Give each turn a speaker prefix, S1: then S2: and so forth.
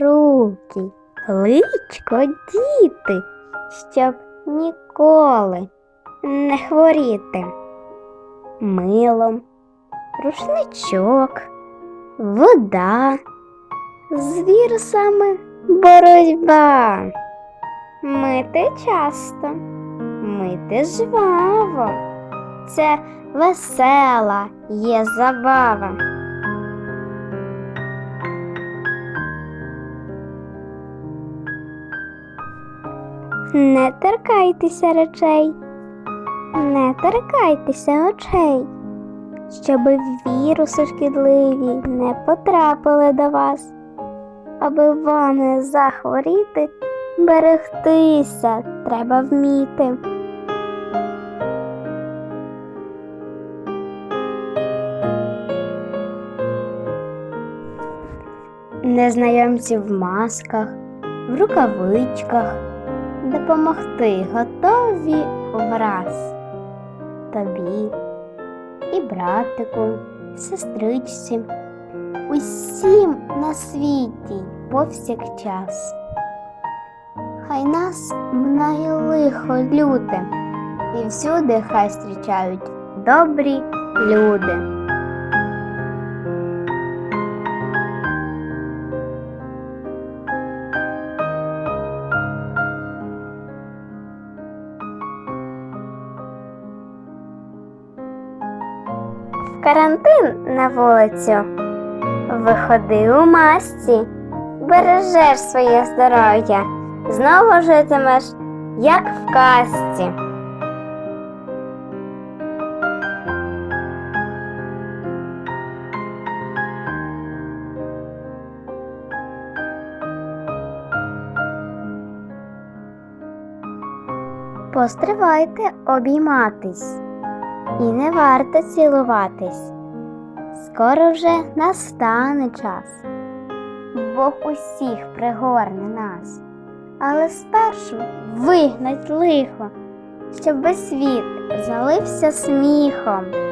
S1: руки, личко діти, щоб ніколи не хворіти. Милом, рушничок, вода, з вірусами боротьба. Мити часто, мити жваво. Це весела є забава. Не торкайтеся речей, не торкайтеся очей, щоб віруси шкідливі не потрапили до вас, аби вам не захворіти, берегтися треба вміти. Незнайомці в масках, в рукавичках допомогти готові враз тобі і братику, сестричці, усім на світі повсякчас. Хай нас минає лихо люте, і всюди хай зустрічають добрі люди. Карантин на вулицю. Виходи у масці, бережеш своє здоров'я, знову житимеш, як в казці. Постривайте обійматись і не варто цілуватись. Скоро вже настане час. Бог усіх пригорне нас, але спершу вигнать лихо, щоб весь світ залився сміхом.